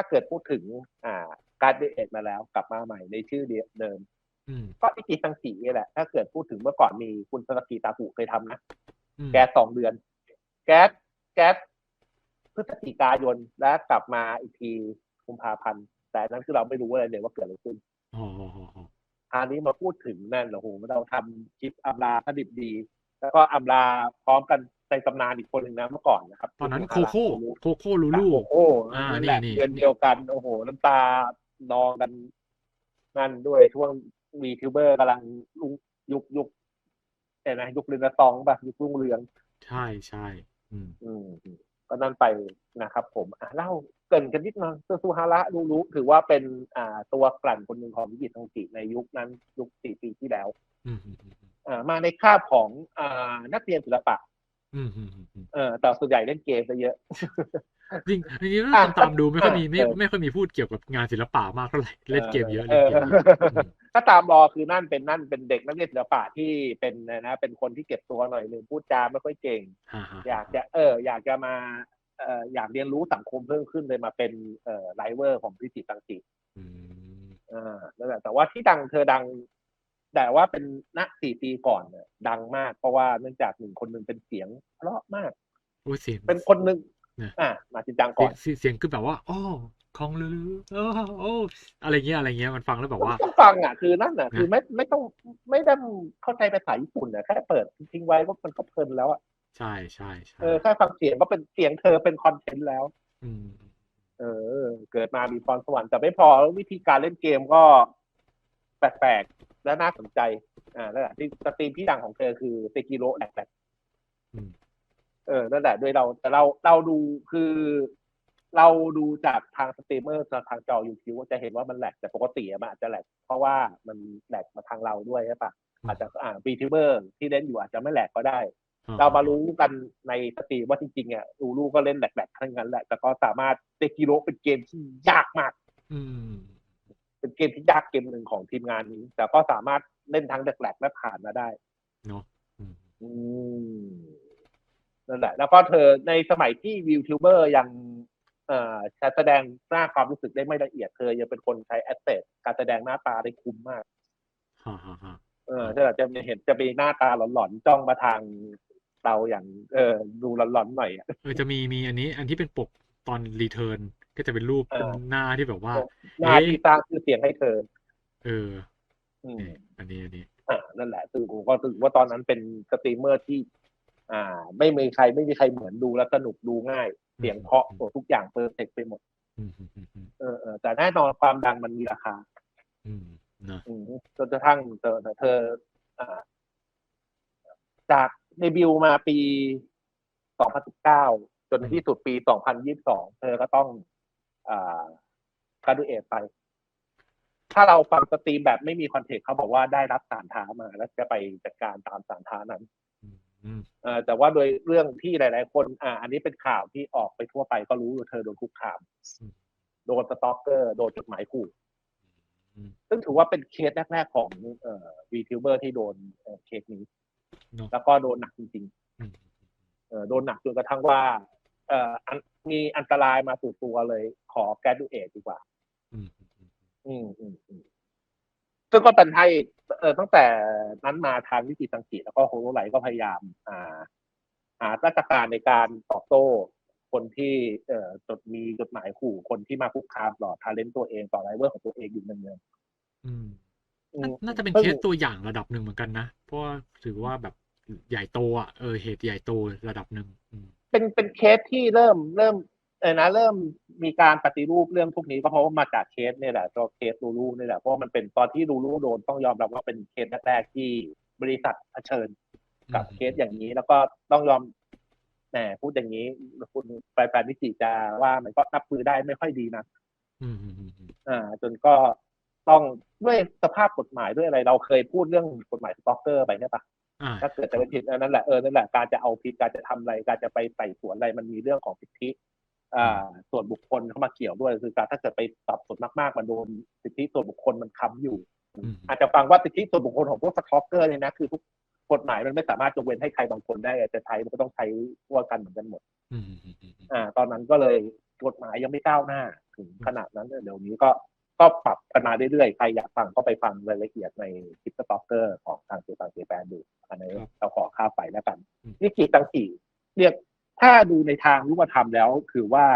ถ้าเกิดพูดถึงอ่าการเดเอทมาแล้วกลับมาใหม่ในชื่อเดิมอืมก็อิกิซังกินี่แหละ ถ้าเกิดพูดถึงเมื่อก่อนมีคุณสสกิตาคุเคยทำนะอืมแก๊สสองเดือน แก๊สแก๊สพฤศจิกายนแล้วกลับมาอีกทีกุมภาพันธ์แต่อันนั้นคือเราไม่รู้อะไรเลยว่าเกิดอะไรขึ้นอ๋ออ๋ออ๋ออ๋อคราวนี้มาพูดถึงนั่นโอ้โหเราทำคลิปอำลาผดิบดี แล้วก็อำลาพร้อมกัน ในตำนานอีกคนหนึ่งนะเมื่อก่อนนะครับ ตอนนั้นโคณโค่โคโค่ลูลูโคโค่อ่านั่นแหละนี่นี่เดือนเดียวกันโอ้โห น้ำตานองกัน นั่นด้วยช่วงวีทูเบอร์กำลังลุกยุคยุคเห็นไหมยุคเรือนซองป่ะยุครุ่งเรือง ใช่ใช่อืมอืมก็นั่นไปนะครับ ผมอะเล่าเกรินกันนิดนึงซูซูฮาระรู้รู้ถือว่าเป็นอ่าตัวกลั่นคนหนึ่งของวิกิทังกิในยุคนั้น ยุคสี่ปีที่แล้วอืมอืมอืมอ่ามาในคาบของอ่านักเรียนศิลปะ อืมอืมอืมอืมเออแต่ส่วนใหญ่เล่นเกมซะเยอะ จริงจริงๆอะถ้าตามดูไม่ค่อยมีไม่เออ ไม่ค่อยมีพูดเกี่ยวกับงานศิลปะมากเท่าไหร่เล่นเกมเยอะเอเล่นอเกมเยอะอืม ถ้าตามรอคือนั่นเป็นนั่นเป็นเด็กนักเรียนศิลปะที่เป็นนะเป็นคนที่เก็บตัวหน่อยหนึ่งพูดจาไม่ค่อยเก่งฮ่าฮ่าอยากจะเออ อยากจะมาเอ่ออยากเรียนรู้สังคมเพิ่มขึ้นเลยมาเป็นเอ่อไลเวอร์ของพิจิตรตังกิอืมอ่านั่นแหละแต่ว่าที่ดังเธอดัง แต่ว่าเป็นณสี่ปีก่อนเนี่ยดังมาก เพราะว่าเนื่องจากหนึ่งคนหนึ่งเป็นเสียงเพราะมากโอ้ยเสียงเป็นคนหนึ่งเนี่ยอ่ามาจินจังเสีก่ยองนเสียงเสียงคือแบบว่าอ๋อของลือโอ้โอ้อะไรเงี้ยอะไรเงี้ยมันฟังแล้วแบบว่าต้องฟังอะคือนั่นอะนะคือไม่ไม่ต้องไม่ได้เข้าใจภาษาญี่ปุ่นอะแค่เปิดทิ้งไว้ก็มันก็เพลินแล้วอะใช่ใช่ใช่เออแค่ฟังเสียงก็เป็นเสียงเธอเป็นคอนเทนต์แล้ว อืมเออ เกิดมามีพรสวรรค์แต่ไม่พอวิธีการเล่นเกมก็ แปลกๆ และน่าสนใจ อ่านั่นแหละที่สตรีมที่ดังของเธอคือเซกิโร่แหลกอืมๆเออนั่นแหละด้วยเราแต่เราเราดูคือ เราดูจากทางสตรีมเมอร์ทางจอ YouTube จะเห็นว่ามันแหลกแต่ปกติอะมันอาจจะแหลกเพราะว่ามันแหลกมาทางเราด้วยใช่ปะอาจจะอ่าบีทูเบอร์ที่เล่นอยู่อาจจะไม่แหลกก็ได้ เรามารู้กันในสตรีมว่าจริงๆอะลูลูก็เล่นแหลกๆทั้งนั้นแหละแต่ก็สามารถเซกิโร่เป็นเกมที่ยากมาก อืม เป็นเกมที่ยากเกมหนึ่งของทีมงานนี้ แต่ก็สามารถเล่นทั้งแหลกๆและผ่านมาได้เนาะอืมอืมนั่นแหละ แล้วก็เธอในสมัยที่วิวทูเบอร์ยังเอ่อจะแสดงหน้าความรู้สึกได้ไม่ละเอียดเธอยังเป็นคนใช้แอสเซทการแสดงหน้าตาได้คุ้มมากฮ่าฮ่าฮ่าเออถ้าจะเห็นจะมีหน้าตาหลอนๆจ้องมาทางเราอย่าง เออดูหลอนๆหน่อยอะเออจะมีมีอันนี้ อันที่เป็นปกตอนรีเทิร์น ก็จะเป็นรูปเออเป็นหน้าที่แบบว่าหน้าที่สร้างชื่อเสียงให้เธอ เอออืมนี่อันนี้อันนี้อ่านั่นแหละซึ่งผมก็ถือว่าตอนนั้นเป็นสตรีมเมอร์ที่ อ่า ไม่มีใครไม่มีใครเหมือนดูแล้วสนุกดูง่าย เสียงเพราะโอ้ทุกอย่างเพอร์เฟกไปหมดอืมอืมอืมอืมเออเออแต่แน่นอนความดังมันมีราคาอืมเนอะอืมจนกระทั่งเธอเธออ่าจากเดบิวต์มาปี 2019 จนที่สุดปี 2022 เธอก็ต้อง อ่าการดูเอทไป ถ้าเราฟังสตรีมแบบไม่มีคอนเทกต์เขาบอกว่าได้รับสารท้ามา แล้วจะไปจัดการตามสารท้านั้นอืมอืมเออแต่ว่าโดยเรื่องที่หลาย ๆ คน อ่า อันนี้เป็นข่าวที่ออกไปทั่วไปก็รู้อยู่เธอโดนคุกคาม โดนสตอกเกอร์ โดนจดหมายขู่อืมซึ่งถือว่าเป็นเคสแรก ๆ ของเอ่อวีทูเบอร์ที่โดนเอ่อเคสนี้เนอะแล้วก็โดนหนักจริงอืมๆเออโดนหนักจนกระทั่งว่า เอ่ออันมีอันตรายมาสู่ตัวเลย ขอแกดูเอทดีกว่าอืมอืมอืมอืมอืมซึ่งก็เป็นให้เออตั้งแต่นั้นมาทางวิจิสังกิแล้วก็โฮโลไลท์ก็พยายาม อ่า หามาตรการในการตอบโต้คนที่เอ่อจดมีจดหมายขู่คนที่มาคุกคามต่อทาเลนต์ตัวเองต่อไลเวอร์ของตัวเองอยู่เนืองอืมๆอืมน่าจะเป็นซึ่งเคสตัวอย่างระดับหนึ่งเหมือนกันนะ เพราะว่าถือว่าแบบใหญ่โตอะเออเหตุใหญ่โตระดับหนึ่งอืม เป็นเป็นเคสที่เริ่มเริ่มเออนะเริ่มมีการปฏิรูปเรื่องพวกนี้ก็เพราะว่ามาจากเคสเนี่ยแหละตัวเคสลูลูนี่แหละเพราะว่ามันเป็นตอนที่ลูลูโดนต้องยอมรับว่าเป็นเคสแรกๆที่บริษัทเผชิญกับเคสอย่างนี้ แล้วก็ต้องยอมแหมพูดอย่างนี้คุณแฟนๆนิจิจะว่ามันก็นับมือได้ไม่ค่อยดีนะอืมอืมอืมอืมอ่า จนก็ต้องด้วยสภาพกฎหมายด้วยอะไร เราเคยพูดเรื่องกฎหมายสต็อกเกอร์ไปใช่ปะอ่า ถ้าเกิดจะไปผิดอันนั้นแหละเออนั่นแหละการจะเอาผิดการจะทำอะไร การจะไปไต่สวนอะไรมันมีเรื่องของสิทธิอ่าส่วนบุคคลเข้ามาเกี่ยวด้วย คือการถ้าเกิดไปสอบสวนมากๆมันโดนสิทธิส่วนบุคคลมันค้ำอยู่อืมอาจจะฟังว่าสิทธิส่วนบุคคลของพวกสต็อกเกอร์เนี่ยนะคือทุกกฎหมายมันไม่สามารถยกเว้นให้ใครบางคนได้แต่ใช้มันก็ต้องใช้ทั่วกันเหมือนกันหมดอืมอืมอืมอืมอ่า ตอนนั้นก็เลยกฎหมายยังไม่ก้าวหน้า ถึงขนาดนั้นเนี่ยเดี๋ยวนี้ก็ ก็ปรับกันมาเรื่อยๆ ใครอยากฟังก็ไปฟังรายละเอียดในคลิปสต็อกเกอร์ของทางเจตังเจแปนดูอันนี้ครับเราขอข้ามไปแล้วกันอืมนี่กีตังกีเรียกถ้าดูในทางรูปธรรมแล้ว คือว่า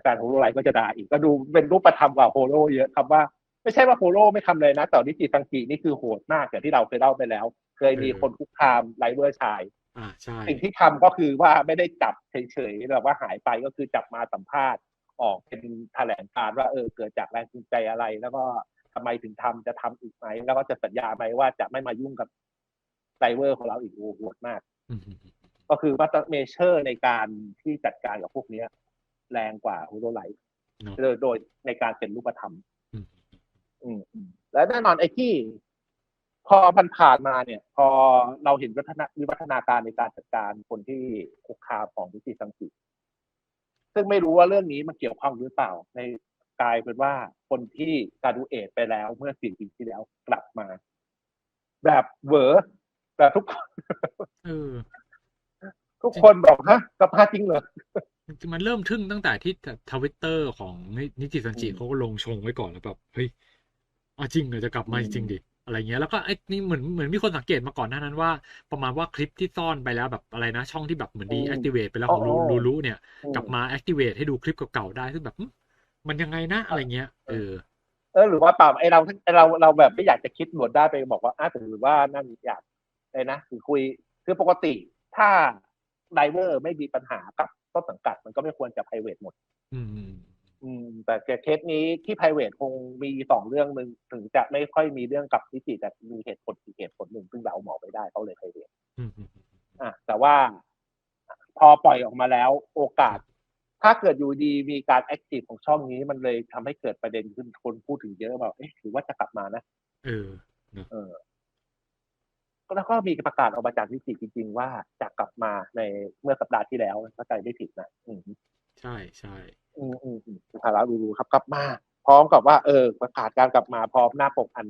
แฟนโฮโลไลท์ก็จะด่าอีกก็ดูเป็นรูปธรรมกว่าโฮโลเยอะครับว่าไม่ใช่ว่าโฮโลไม่ทำเลยนะแต่นิจิตังกีนี่คือโหดมากอย่างที่เราเคยเล่าไปแล้ว เคยมีคนคุกคามไลเวอร์ชายอ่าใช่สิ่งที่ทำก็คือว่าไม่ได้จับเฉยๆแบบว่าหายไปก็คือจับมาสัมภาษณ์ ออกเป็นแถลงการณ์ว่าเออเกิดจากแรงจูงใจอะไร แล้วก็ทำไมถึงทำจะทำอีกไหมแล้วก็จะสัญญาไหมว่าจะไม่มายุ่งกับไดเวอร์ของเราอีกโอ้โหโหดมากอืมอืมก็คือว่าเมเชอร์ในการที่จัดการกับพวกเนี้ย แรงกว่าฮูโรไลท์เนาะโดยโดยในการเป็นรูปธรรมอืมอืมอืมและแน่นอนไอ้ที่พอมันผ่านมาเนี่ย พอเราเห็นวัฒนาวิวัฒนาการในการจัดการคนที่คุกคามของวิจิสังกิ ซึ่งไม่รู้ว่าเรื่องนี้มันเกี่ยวข้องหรือเปล่า ในกลายเป็นว่าคนที่การดูเอทไปแล้วเมื่อสี่ปีที่แล้วกลับมา แบบเหวอแบบทุกคนเออทุกคนบอกฮะกลับมาจริงเหรอจริงๆมันเริ่มทึ่งตั้งแต่ที่ทวิตเตอร์ของนิจิซันจิอืมเขาก็ลงชงไว้ก่อนแล้วแบบเฮ้ยเอาจริงเหรอจะกลับมาอืจมริงดิ อะไรเงี้ยแล้วก็ไอ้นี่เหมือนเหมือนมีคนสังเกตมาก่อนหน้านั้นว่า ประมาณว่าคลิปที่ซ่อนไปแล้วแบบอะไรนะ ช่องที่แบบเหมือนดีแอคทีเวตไปแล้วของอ๋อลูลูเนี่ยอืมกลับมาแอคทีเวตให้ดูคลิปเก่าๆได้ซึ่งแบบหึมันยังไงนะอะไรเงี้ยเออเออหรือว่าเปล่าไอเราไอเราเราแบบไม่อยากจะคิดหนวดได้ไปบอกว่าอ้าหรือว่านั่นอยากเลยนะคือคุยคือปกติถ้าไดเวอร์ไม่มีปัญหากับต้นสังกัด มันก็ไม่ควรจะ p r i v a t หมด อืม อืมอืมแต่เคสนี้ที่ p r i v a t คงมีสองเรื่องหนึ่งถึงจะไม่ค่อยมีเรื่องกับนิติแต่มีเหตุผลอีกเหตุผลหนึ่งซึ่งเราหมอกไม่ได้เขาเลย p r i v a t อืมอืมอืมอะแต่ว่าพอปล่อยออกมาแล้วโอกาส ถ้าเกิดอยู่ดีมีการแอคทีฟของช่องนี้มันเลยทำให้เกิดประเด็นขึ้นคนพูดถึงเยอะแบบเอ๊ะหรือว่าจะกลับมานะเออ เออแล้วก็มีประกาศออกมาจากนิติจริง ๆ ว่าจะกลับมาในเมื่อสัปดาห์ที่แล้วถ้าใจไม่ผิดนะอืม ใช่ใช่ อืมอืมอืมภาระดูๆครับกลับมา พร้อมกับว่า เออ ประกาศการกลับมาพร้อมหน้าปกอัน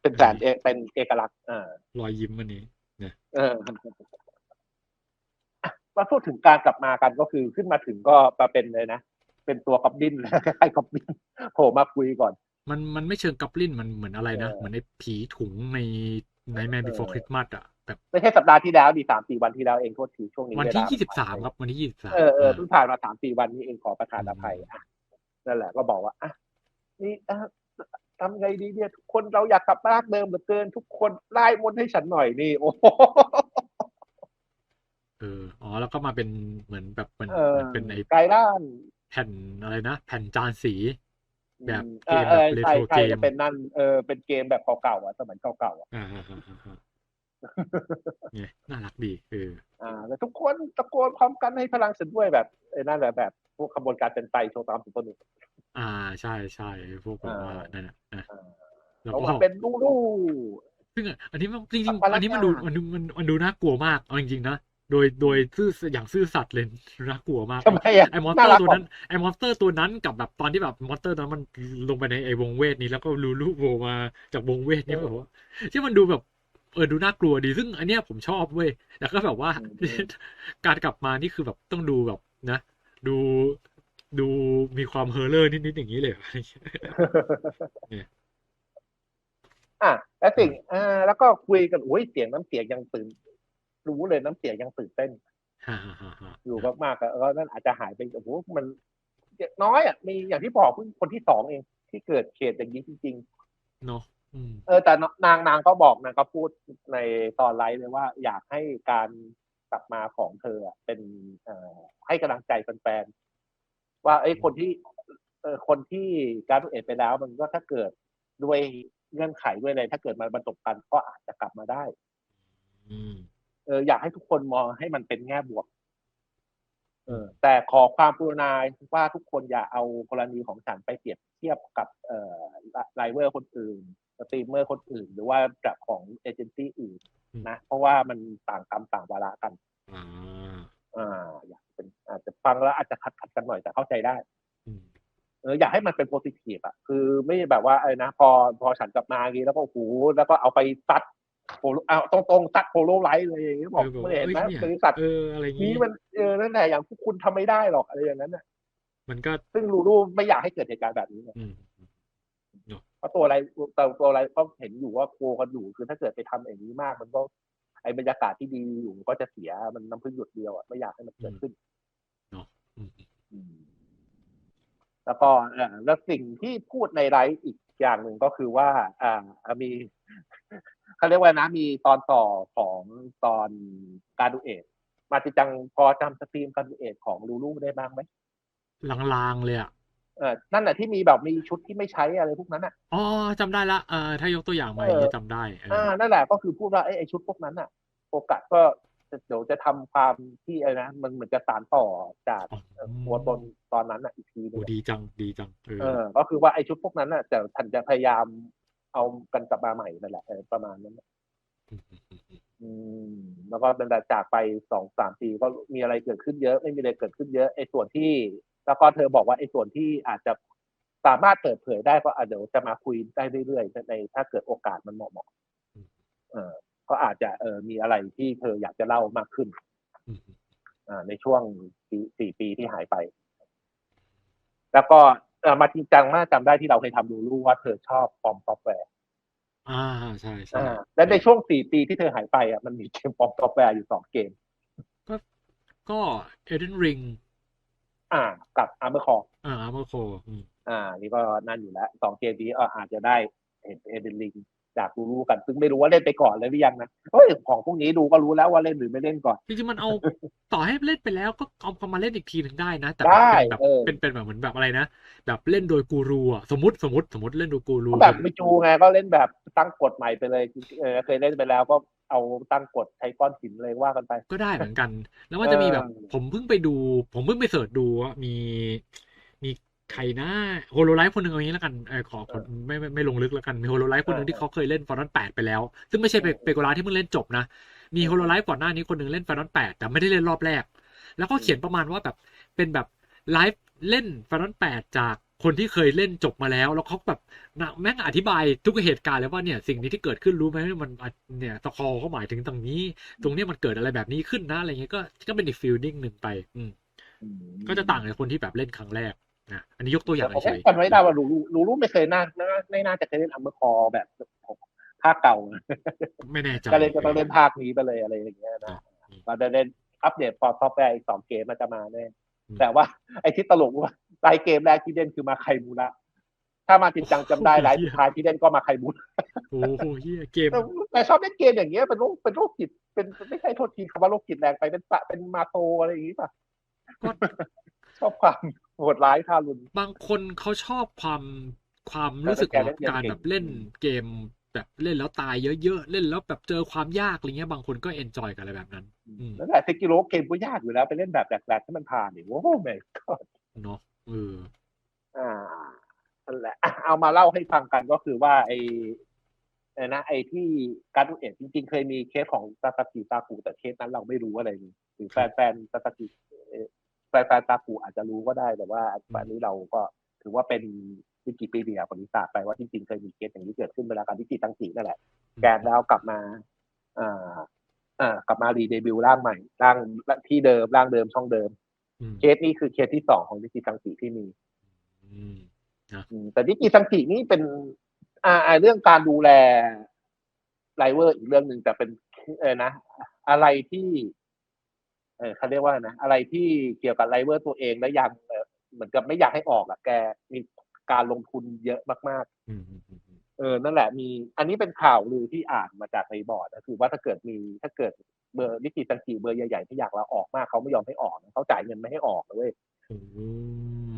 เป็นแสนเอเป็นเอกลักษณ์อ่ารอยยิ้มวันนี้เอออะมาพูดถึงการกลับมากันก็คือขึ้นมาถึงก็มาเป็นเลยนะเป็นตัวกอบดินคล้ายๆกอบดินโผล่มาคุยก่อน มันมันไม่เชิงกับลินมันเหมือนอะไรนะเออเหมือนไอ้ผีถุงในในแมนบิฟอร์เออคริสต์มาสอะแบบ ไม่ใช่สัปดาห์ที่แล้วดีสามสี่วันที่แล้วเองโทษทีช่วงนี้วันเวที่ลายี่สิบสามครับ วันที่ยี่สิบสามเออเออเพิ่งผ่านมาสามสี่วันนี้เองขอประทานอภัยอะนั่นแหละก็บอกว่าอะนี่อะทำไงดีเนี่ยทุกคนเราอยากกลับบ้านเดิมเหลือเกิน ทุกคนไล่มนต์ให้ฉันหน่อยนี่โอ้โหเอออ๋อแล้วก็มาเป็นเหมือนแบบเหมือนเออเหมือนเป็นไอ้ไกลด้านแผ่นอะไรนะแผ่นจานสี แบบเออเกมเอแบบอใช่ retro ใช่เกมจะเป็นนั่นเออเป็นเกมแบบเก่าๆอะสมัยเก่าๆอะ นี่ยน่ารักดีเอออ่าแต่ทุกคนตะโกนพร้อมกันให้พลังฉันด้วยแบบเออนั่นแหละแบบพวกขบวนการเป็นไฟโชว์ตามสุดตัวหนึ่งอ่าใช่ใช่พวกแบบว่าอ่านั่นน่ะนะอ่าแล้วเขาก็ว่าเป็นลูลูซึ่งอะอันนี้มันจริงสัๆปปะรดอันนี้มันดูอะมันดูมันมันดูน่ากลัวมากเอาจริงๆนะโดยโดยซื่ออย่างซื่อสัตย์เลยน่ากลัวมากทำไมอะไอ้มอนสเตน่าอรักร์ตัวกว่านั้นไอ้มอนสเตอร์ตัวนั้นกับแบบตอนที่แบบมอนสเตอร์นั้นมันลงไปในไอ้วงเวทนี้แล้วก็ลูลูโผล่มาจากวงเวทนี้แบบว่าที่มันดูแบบ เออดูน่ากลัวดีซึ่งอันเนี้ยผมชอบเว้ยแต่ก็แบบว่า การกลับมานี่คือแบบต้องดูแบบนะ ดูดูมีความเฮอร์เลอร์นิดๆอย่างนี้เลยเหรอเนี่ยอะแล้วสิ่งอ่าแล้วก็คุยกันโอ้ยเสียงน้ำเสียงยังตื่น รู้เลยน้ำเสียงยังตื่นเต้นฮ่าฮ่าฮ่าฮ่าอยู่มากๆแล้วนั่นอาจจะหายไปโอ้โหมันน้อยอะมีอย่างที่บอกเพิ่งคนที่สองเอง ที่เกิดเขตอย่างนี้จริงเนาะอืมๆ เออแต่นางนางก็บอกนางก็พูดในตอนไลฟ์เลยว่า อยากให้การกลับมาของเธออะเป็นเอ่อให้กำลังใจแฟนๆว่าไอ้ยคนที่เออคนที่การดูเอ็ดไปแล้ว มันก็ถ้าเกิดด้วยเงื่อนไขด้วยอะไรถ้าเกิดมันบรรจบกันก็อาจจะกลับมาได้อืมเอออยากให้ทุกคนมองให้มันเป็นแง่บวก เออ แต่ขอความกรุณาว่าทุกคนอย่าเอากรณีของฉันไปเปรียบเทียบกับเอ่อไลเวอร์คนอื่น สตรีมเมอร์คนอื่น หรือว่าจากของเอเจนซี่อื่นนะ เพราะว่ามันต่างกรรมต่างวาระกันอ่าอ่าอยากเป็นอาจจะฟังแล้วอาจจะขัดขัดกันหน่อยแต่เข้าใจได้อืมเอออยากให้มันเป็นโพสิทีฟอะคือไม่แบบว่าไอ้นะพอพอฉันกลับมาอย่างนี้แล้วก็โอ้โหแล้วก็เอาไปตัดโฟลเอาตรงๆตัดโฟโลไลท์เลยอย่างนี้บอกเออบอกไม่เห็นเอ้ยนะเนี่ยบริษัทเอออะไรอย่างนี้งี้มันเออนั่นแหละอย่างพวกคุณทำไม่ได้หรอกอะไรอย่างนั้นน่ะมันก็ซึ่งลูลูไม่อยากให้เกิดเหตุการณ์แบบนี้ไงอืมเพ ราะตัวอะไรตัวตัวอะไรก็เห็นอยู่ว่าโกลัวกันอยู่คือถ้าเกิดไปทำอย่างนี้มาก มันก็ไอบรรยากาศที่ดีอยู่มันก็จะเสียมันน้ำพึ่งหยดเดียวอะไม่อยากให้มันเกิดขึ้นอืมอืมแล้วก็เอ่อแล้วสิ่งที่พูดในไลฟ์อีกอย่างหนึ่งก็คือว่า อ่ามีเขาเรียกว่านะมีตอนต่อของตอนการดูเอทมาติจังพอจำสตรีมการดูเอทของลูลูได้บ้างไหมลางๆเลยอะ เออนั่นแหละที่มีแบบมีชุดที่ไม่ใช้อะไรพวกนั้นอะอ๋อจำได้ละเออถ้ายกตัวอย่างมาเอออย่างนี้จำได้เอออ่านั่นแหละก็คือพูดว่าไอ้ไอ้ชุดพวกนั้นอะโอกาสก็จะเดี๋ยวจะทำความที่อะไรนะมันเหมือนจะสานต่อจากอ๋อเอ่อตัวตนตอนนั้นอะอีกทีหนึโอ้งดีจังดีจังเออเออก็คือว่าไอ้ชุดพวกนั้นน่ะจะท่านจะพยายามเอากันกลับมาใหม่นั่นแหละเออประมาณนั้นน่ะอืมแล้วก็ตั้งแต่จากไปสองสามปีก็มีอะไรเกิดขึ้นเยอะ ไม่มีอะไรเกิดขึ้นเยอะไอ้ส่วนที่ แล้วก็เธอบอกว่าไอ้ส่วนที่อาจจะสามารถเปิดเผยได้ก็อาจจะเดี๋ยวจะมาคุยได้เรื่อยๆในถ้าเกิดโอกาสมันเหมาะๆเออก็อาจจะเออมีอะไรที่เธออยากจะเล่ามากขึ้นอืมอ่าในช่วงปีสี่ปีที่หายไป แล้วก็เอ่อมาจริงจังมากจำได้ที่เราเคยทำดูรู้ว่าเธอชอบฟอร์มซอฟต์แวร์อ่าใช่ใช่อ่าและในช่วงสี่ปีที่เธอหายไปอะมันมีเกมฟอร์มซอฟต์แวร์อยู่สองเกม ก็เอเดนริง อ่า กับอาร์เมอร์คออ่าอาร์เมอร์โคอืมอ่า นี่ก็นั่นอยู่แล้วสองเกมนี้เอออาจจะได้เห็นเอเดนลิงจากดูรู้กันซึ่งไม่รู้ว่าเล่นไปก่อนเลยหรือยังนะเฮ้ยของพวกนี้ดูก็รู้แล้วว่าเล่นหรือไม่เล่นก่อนจริงๆมันเอาต่อให้เล่นไปแล้วก็เอาเอามาเล่นอีกทีหนึ่งได้นะ แต่ได้เป็นแบบเออเป็นเป็นแบบเหมือนแบบอะไรนะแบบเล่นโดยกูรูอะสมมติสมมติสมมติเล่นโดยกูรูก็แบบไม่จูไงก็เล่นแบบตั้งกฎใหม่ไปเลยเออเคยเล่นไปแล้วก็ เอาตั้งกฎใช้ก้อนหินเลยว่ากันไป ก็ได้เหมือนกัน แล้วมันจะมีแบบเออผมเพิ่งไปดู ผมเพิ่งไปเสิร์ชดูว่ามีมีใครนะโฮโลไลท์คนหนึ่งเอางี้แล้วกันเออขอขอไม่ไม่ไม่ลงลึกแล้วกันมีโฮโลไลท์คนหนึ่งที่เขาเคยเล่นฟอนต์แปดไปแล้ว ซึ่งไม่ใช่เปเปโกลาที่เพิ่งเล่นจบนะ มีโฮโลไลท์ก่อนหน้านี้คนหนึ่งเล่นฟอนต์แปดแต่ไม่ได้เล่นรอบแรก แล้วก็เขียนประมาณว่าแบบเป็นแบบไลฟ์เล่นฟอนต์แปดจาก คนที่เคยเล่นจบมาแล้ว แล้วเขาแบบนะแม่งอธิบายทุกเหตุการณ์เลยว่าเนี่ยสิ่งนี้ที่เกิดขึ้นรู้ไหมมันเนี่ยตะคอเขาหมายถึงตรงนี้ ตรงเนี้ยมันเกิดอะไรแบบนี้ขึ้นนะอะไรเงี้ยก็ก็เป็นอีกฟิลลิ่งหนึ่งไป อืมก็จะต่างจากคนที่แบบเล่นครั้งแรกนะอันนี้ยกตัวอย่างผมเฉยจำไม่ได้ว่าลูลูลูลูไม่เคยน่าน่าไม่น่าจะเคยเล่นอัมเบอร์คอแบบภาคเก่านะๆไม่แน่ใจก็เลยก็ต้องเล่นภาคนี้ไปเลยอะไรอย่างเงี้ยนะเราจะเล่นอัปเดตฟอร์ซอฟต์แวร์อีกสองเกมมันจะมาแน่แต่ว่าไอ้ที่ตลกว่า ไลฟ์เกมแรกที่เล่นคือมาไคมูระถ้ามาจริงจังจำได้ไลฟ์สุดท้ายที่เล่นก็มาไคมูระโอ้โหเฮียเกมแต่แต่ชอบเล่นเกมอย่างเงี้ยเป็นโรคเป็นโรคจิตเป็นไม่ใช่โทษทีคำว่าโรคจิตแรงไปเป็นปะเป็นมาโตอะไรอย่างงี้ป่ะก็ชอบความโหดร้ายทารุณบางคนเขาชอบความความรู้สึกแต่ของแกเล่นเกมการเก่งแบบเล่นเกมแบบเล่นแล้วตายเยอะๆ เล่นแล้วแบบเจอความยากอะไรเงี้ยบางคนก็เอนจอยกับอะไรแบบนั้นอืมนั่นแหละเซกิโรเกมก็ยากอยู่แล้วไปเล่นแบบแหลกๆให้มันผ่านนี่โอ้โหแม่งก็เนาะเอออ่านั่นแหละอะเอามาเล่าให้ฟังกันก็คือว่าไอ้ไอ้นะไอ้ที่การดูเอ็ดจริง ๆ เคยมีเคสของซาสกิซากุแต่เคสนั้นเราไม่รู้อะไรเลยหรือแฟนแฟนซาสกิเอ่อแฟนแฟนซากุอาจจะรู้ก็ได้แต่ว่าอันนี้เราก็ถือว่าเป็นวิกิพีเดียประวัติศาสตร์ไปว่าจริงๆเคยมีเคสอย่างนี้เกิดขึ้นเวลาการวิกิตังสีนั่นแหละแกนแล้วกลับมาอ่าอ่ากลับมารีเดบิวต์ร่างใหม่ร่างที่เดิมร่างเดิมช่องเดิมอืม เคสนี้คือเคสที่สองของวิกิตังสีที่มีอืมอืมแต่นิกิซังกินี่เป็นอ่าอ่าเรื่องการดูแลไลเวอร์อีกเรื่องหนึ่งแต่เป็นเออนะ อะไรที่ เออเขาเรียกว่านะ อะไรที่เกี่ยวกับไลเวอร์ตัวเองแล้วยังเออเหมือนกับไม่อยากให้ออกอะแกมีการลงทุนเยอะมากอืมอืมอืมอืมๆเออ นั่นแหละมี อันนี้เป็นข่าวลือที่อ่านมาจากในบอร์ดนะคือว่าถ้าเกิดมีถ้าเกิด เบอร์นิกิซังกิเบอร์ใหญ่ๆที่อยากลาออกมากเขาไม่ยอมให้ออกนะเขาจ่ายเงินไม่ให้ออกนะเว้ยโอ้โห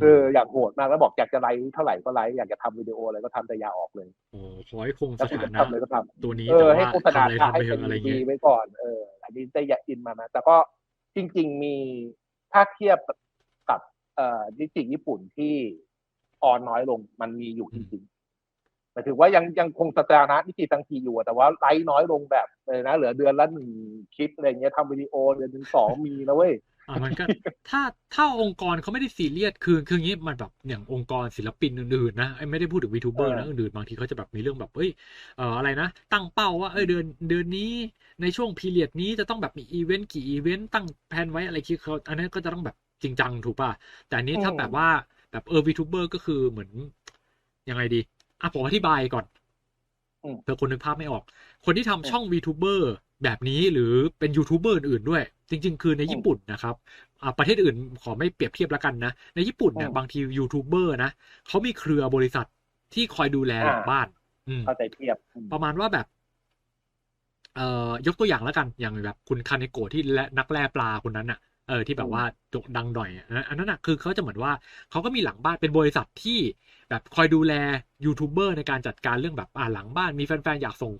คืออยากโหดมากแล้วบอกอยากจะไลฟ์เท่าไหร่ก็ไลฟ์อยากจะทำวิดีโออะไรก็ทำแต่อย่าออกเลยโอ้ขอให้คงสถ้าคุณถาจะนะทำอะไรก็ทำตัวนี้เอแต่อให้ว่าโฆษณาทำอะไรทำไปให้เถเป็อะนอะไรดีเงี้ยไว้ก่อนเอออันนี้ได้อยากอินมานะแต่ก็จริง ๆมีถ้าเทียบกับเอ่อนิจิญี่ปุ่นที่ออนน้อยลงมันมีอยู่จริงๆหมายถึงว่ายังยังคงสถานะนิจิตังคีอยู่อะแต่ว่าไลฟ์น้อยลงแบบเลยนะ เหลือเดือนละหนึ่งคลิปอะไรเงี้ยทำวิดีโอเดือนหนึ่งสองมีนะเว้ยอ่ามันก็ถ้าถ้าองค์กรเขาไม่ได้ซีเรียสคือคืออย่างนี้มันแบบอย่างองค์กรศิลปินอื่นๆนะไอ้ไม่ได้พูดถึงวีทูเบอร์นะเอออื่นๆบางทีเขาจะแบบมีเรื่องแบบเอ้ยเอ่ออะไรนะ ตั้งเป้าว่าเอ้ยเดือนเดือนนี้ในช่วงพีเรียดนี้จะต้องแบบมีอีเวนต์กี่อีเวนต์ตั้งแผนไว้อะไรคิดเขาอันนั้นก็จะต้องแบบจริงจังถูกป่ะแต่อันนี้ถ้าอืมแบบว่าแบบเออ VTuber ก็คือเหมือนยังไงดี อะผมอธิบายก่อนอืมเผื่อคนนึกภาพไม่ออก คนที่ทำอืมช่อง VTuber แบบนี้หรือเป็นยูทูบเบอร์อื่นๆด้วย จริง ๆ คือในญี่ปุ่นนะครับอ่าประเทศอื่นขอไม่เปรียบเทียบแล้วกันนะ ในญี่ปุ่นเนี่ยอืมบางทียูทูบเบอร์นะเขามีเครือบริษัทที่คอยดูแลหลังอ่าบ้านอืมเข้าใจเทียบอืมประมาณว่าแบบ เอ่อยกตัวอย่างแล้วกัน อย่างแบบคุณคาเนโกะที่และนักแล่ปลาคนนั้นน่ะ เออที่แบบว่าโด่งดังหน่อยอะอันนั้นน่ะคือเขาจะเหมือนว่าเขาก็มีหลังบ้านเป็นบริษัทที่แบบคอยดูแลยูทูบเบอร์ในการจัดการเรื่องแบบอ่าหลังบ้านมีแฟนๆอยากส่ง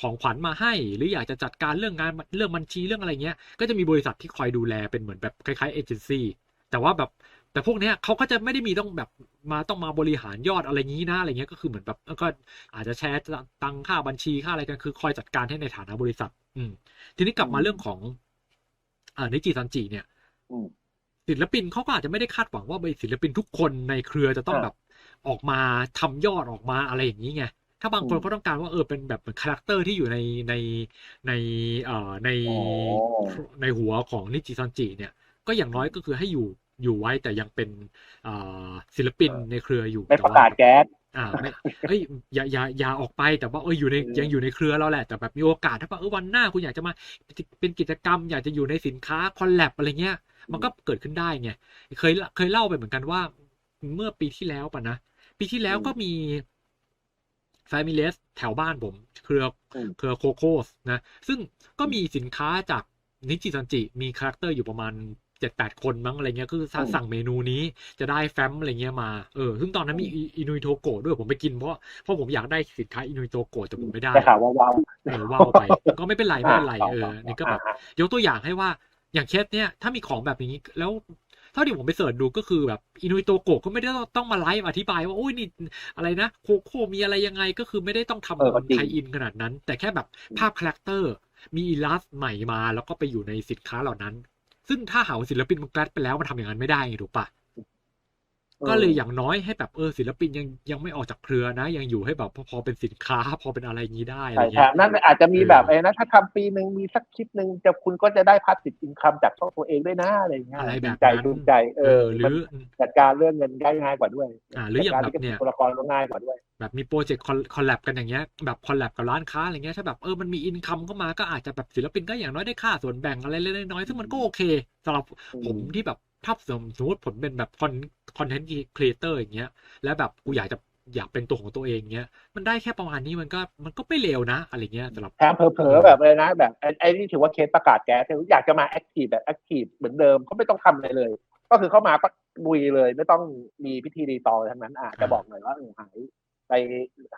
ของขวัญมาให้ หรืออยากจะจัดการเรื่องงานเรื่องบัญชีเรื่องอะไรเงี้ย ก็จะมีบริษัทที่คอยดูแลเป็นเหมือนแบบคล้ายๆเอเจนซี่แต่ว่าแบบแต่พวกเนี้ยเขาก็จะไม่ได้มีต้องแบบมาต้องมาบริหารยอดอะไรงี้นะอะไรเงี้ยก็คือเหมือนแบบก็อาจจะแชร์ตังค่าบัญชีค่าอะไรกันคือคอยจัดการให้ในฐานะบริษัท อืมทีนี้กลับมาอืมเรื่องของ อ่านิจิซันจิเนี่ยอืมศิลปินเขาก็อาจจะไม่ได้คาดหวังว่าศิลปินทุกคนในเครือจะต้องอ่าแบบออกมาทำยอดออกมาอะไรอย่างนี้ไงถ้าบางคนอืมเขาต้องการว่าเออเป็นแบบเหมือนคาแรคเตอร์ที่อยู่ในในในเอ่อในอ๋อในหัวของนิจิซันจิเนี่ย ก็อย่างน้อยก็คือให้อยู่อยู่ไว้แต่ยังเป็นอ่าศิลปินในเครืออยู่ไม่แต่ประว่กาศแก๊ส อ่าไม่เอ้ยอย่าอย่าอย่าออกไปแต่ว่าเอออยู่ในเออยังอยู่ในเครือเราแหละแต่แบบมีโอกาสถ้าว่าเออวันหน้าคุณอยากจะมาเป็นกิจกรรม อยากจะอยู่ในสินค้าคอลแลบอะไรเงี้ย มันก็เกิดขึ้นได้ไงเคยเคยเล่าไปเหมือนกันว่า เมื่อปีที่แล้วป่ะนะปีที่แล้วก็มีแฟมิเลสแถวบ้านผม เครืออืมเครือโคโค่นะ ซึ่งก็มีสินค้าจากนิจิซันจิ มีคาแรคเตอร์อยู่ประมาณ เจ็ดแปดคนมั้งอะไรเงี้ยคือสั่งอืมสั่งเมนูนี้จะได้แฟ้มอะไรเงี้ยมาเออซึ่งตอนนั้นมีอิอินุยโทโกะด้วยผมไปกินเพราะเพราะผมอยากได้สินค้าอินุยโทโกะแต่ผมไม่ได้ได้ข่าวว่าว้าวเออว่าวไป ก็ไม่เป็นไรไม่เป็นไรอ่าเออต่อต่อนี่ก็แบบอ่ายกตัวอย่างให้ว่าอย่างเคสเนี้ยถ้ามีของแบบนี้แล้วเท่าที่ผมไปเสิร์ชดูก็คือแบบอินุยโตโกะก็ไม่ได้ต้องต้องมาไลฟ์อธิบายว่าโอ้ยนี่อะไรนะโคโค่มีอะไรยังไงก็คือไม่ได้ต้องทำเออก็จริงไทยอินขนาดนั้น แต่แค่แบบภาพคาแรคเตอร์มีอีลัสใหม่มาแล้วก็ไปอยู่ในสินค้าเหล่านั้น ซึ่งถ้าหาว่าศิลปินมันแกลดไปแล้วมันทำอย่างนั้นไม่ได้ไงถูกปะ ก็เลยอย่างน้อยให้แบบเออศิลปินยังยังไม่ออกจากเครือนะ ยังอยู่ให้แบบพอพอเป็นสินค้า พอเป็นอะไรอย่างนี้ได้อะไรใช่เงี้ใช่ยนั่นอาจจะมีแบบเออไอ้นะถ้าทำปีหนึ่งมีสักคลิปหนึ่งจะคุณก็จะได้พาสติดอินคัมจากช่องตัวเองด้วยนะอะไรอย่างเงี้ยอะไรแบบจูงใจนั้นจูงใจเออหมันรือจัดการเรื่องเงินง่ายง่ายกว่าด้วยอ่าหรืออย่างจัดกแบบเนี่ยตัวละครก็ง่ายกว่าด้วย แบบมีโปรเจกต์คอลแลบกันอย่างเงี้ยแบบคอลแลบกับร้านค้าอะไรเงี้ยถ้าแบบเออมันมีอินคัมเข้ามาก็อาจจะแบบศิลปินก็อย่างน้อยได้ค่าส่วนแบ่งอะไรเล็กๆน้อยๆซึ่งมันก็โอเคสำหรับอืมผมที่แบบ ถ้าสมสมมติผมเป็นแบบคอนคอนเทนต์ครีเอเตอร์อย่างเงี้ย แล้วแบบกูอยากจะอยากเป็นตัวของตัวเองเงี้ย มันได้แค่ประมาณนี้มันก็มันก็ไม่เลวนะ อะไรเงี้ยสำหรับแถมเผลอๆแบบเลยนะ แบบไอ้นี่ถือว่าเคสประกาศแก๊สอยากจะมาแอคทีฟแบบแอคทีฟเหมือนเดิมก็ไม่ต้องทำอะไรเลย ก็คือเข้ามาปักบุยเลย ไม่ต้องมีพิธีรีตองทั้งนั้นอะจะบอกหน่อยว่าเออหายไป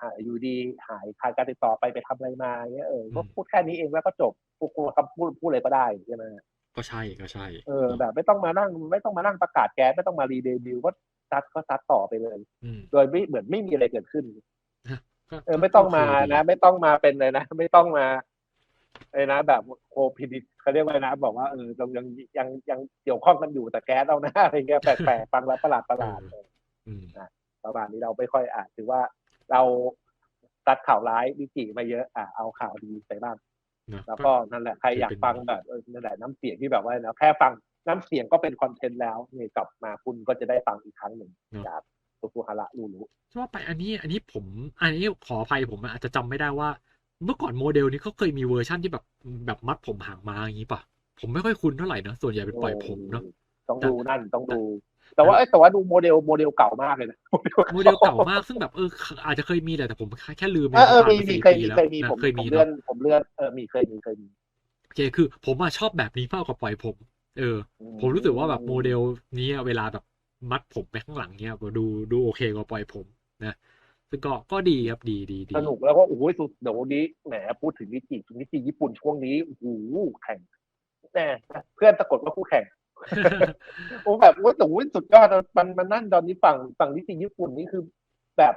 หายอยู่ดีหายขาดการติดต่อไปไปทำอะไรมาเงี้ยเออก็พูดแค่นี้เองแล้วก็จบกูกูคำพูดพูดอะไรก็ได้ใช่ไหม ก็ใช่ก็ใช่ เออแบบไม่ต้องมานั่ง ไม่ต้องมานั่งประกาศแก๊สไม่ต้องมารีเดบิวก็ซัดก็ซัดต่อไปเลยอืมโดยไม่เหมือนไม่มีอะไรเกิดขึ้นก็เออไม่ต้องมาโเคดีนะ ไม่ต้องมาเป็นเลยนะ ไม่ต้องมาเลยนะ แบบโคพินิเขาเรียกว่านะ บอกว่าเออเรายังยังยังเกี่ยวข้องกันอยู่แต่แก๊สเรานะอะไรเงี้ยแปลกๆฟังแล้วประหลาดประหลาดอืมประมาณนี้เราไม่ค่อยอ่านถือว่าเราตัดข่าวร้ายวิจิมาเยอะ อะเอาข่าวดีใส่บ้างเนอะแล้วก็นั่นแหละใครอยากฟังแบบเออนั่นแหละน้ำเสียงที่แบบว่านะแค่ฟังน้ำเสียงก็เป็นคอนเทนต์แล้วนี่กลับมาคุณก็จะได้ฟังอีกครั้งหนึ่งจากตุกุฮาระลูรุใช่ว่าไปอันนี้อันนี้ผม อันนี้ขออภัยผมอาจจะจำไม่ได้ว่า เมื่อก่อนโมเดลนี้เขาเคยมีเวอร์ชั่นที่แบบแบบมัดผมหางมาอย่างนี้ป่ะผมไม่ค่อยคุ้นเท่าไหร่นะส่วนใหญ่เป็นปล่อยผมเนาะต้องดูนั่นต้องดู แต่ว่าเอ้ยแต่ว่าดูโมเดลโมเดลเก่ามากเลยนะโมเดลเก่ามากซึ่งแบบเอออาจจะเคยมีแหละแต่ผมแค่ลืมเออเออผ่านมีมามีสี่เคยปีมีแล้วเคยมีนะผมเคยผมีมเลื่อเนาะนผมเลื่อนเออมีเคยมีเคยมีโอเคคือ ผมอะชอบแบบนี้มากกว่าปล่อยผม เออ ผมรู้สึกว่าแบบโมเดลนี้อะเวลาแบบมัดผมไปข้างหลังเนี้ยดูดูโอเคกว่าปล่อยผมนะซึ่งก็ก็ดีครับดีดีดีสนุกแล้วก็โอ้โหสุดเดี๋ยววันนี้แหมพูดถึงนิจินิจิญี่ปุ่นช่วงนี้โอ้โหแข่งแน่เพื่อนตะกดว่าคู่แข่ง โอ้แบบว่าโอ้โหสุดยอดมันมันนั่นตอนนี้ฝั่งฝั่งนิจิญี่ปุ่นนี่คือแบบ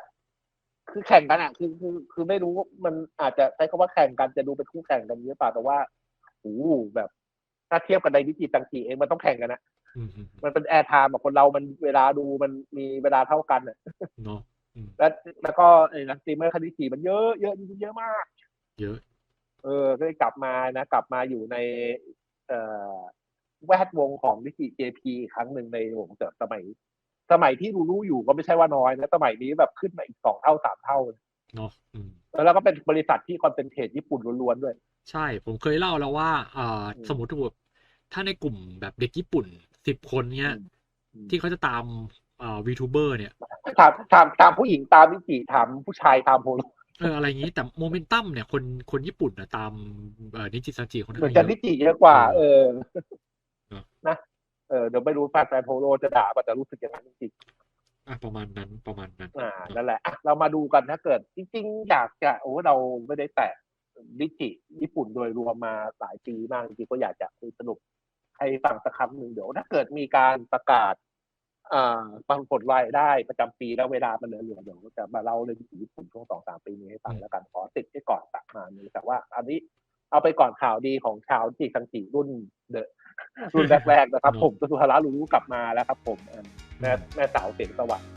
คือแข่งกันอะ คือคือคือไม่รู้ว่ามันอาจจะใช้คำว่าแข่งกันจะดูเป็นคู่แข่งกันหรือเปล่าแต่ว่าโอ้โหแบบถ้าเทียบกันในนิจิตังกีเองมันต้องแข่งกันนะอืมอืมมันเป็นแอร์ไทม์อะคนเรามันเวลาดูมันมีเวลาเท่ากันอะเนาะอืมแล้วแล้วก็ไอ้นักสตรีมเมอร์คดีจีมันเยอะเยอะจริงๆเยอะมาก เยอะ เออก็ได้กลับมานะ กลับมาอยู่ใน เอ่อ แวดวงของดิจิเจพีครั้งหนึ่งในวงแต่สมัย สมัยที่รู้ๆอยู่ก็ไม่ใช่ว่าน้อยนะสมัยนี้แบบขึ้นมาอีกสองเท่าสามเท่าเนาะอืมแล้วก็เป็นบริษัทที่คอนเซนเทรตญี่ปุ่นล้วนๆด้วย ใช่ ผมเคยเล่าแล้วว่าอ่าอืมสมมติว่าถ้าในกลุ่มแบบเด็กญี่ปุ่นสิบคนเนี้ยอืมที่เขาจะตามอ่าวีทูเบอร์เนี่ยถามถามตามผู้หญิงตามนิจิถามผู้ชายตามโพโลเอออะไรอย่างนี้แต่โมเมนตัมเนี่ยคนคนญี่ปุ่นอะตามเอ่อนิจิซันจิคนนั้เหมือนนจะนิจิเยอะกว่า เออเนอะนะเออเดี๋ยวไม่รู้แฟนแฟนโพโลจะด่าป่ะแต่รู้สึกอย่างนั้นจริงอะประมาณนั้นประมาณนั้นๆอ่านั่นแหละอะเรามาดูกันถ้าเกิด จริงๆ อยากจะโอ้เราไม่ได้แตะนิจิญี่ปุ่นโดยรวมมาหลายปีมากจริงๆก็อยากจะคุยสรุปให้ฟังสักคำหนึ่งเดี๋ยว ถ้าเกิดมีการประกาศอ่าปันผลรายได้ประจำปีแล้วเวลามันเหลือๆเดี๋ยวจะมาเล่าเรื่องญี่ปุ่นช่วงสองสามปีนี้ให้ฟังแล้วกันขอติดไว้ก่อนประมาณนี้แต่ว่า อันนี้เอาไปก่อนข่าวดีของชาวจิซังจิรุ่นเดอะ รุ่นแรกๆนะครับ ผมจตุธารารู้กลับมาแล้วครับ ผมแม่แม่สาวเสียงสวัสดิ์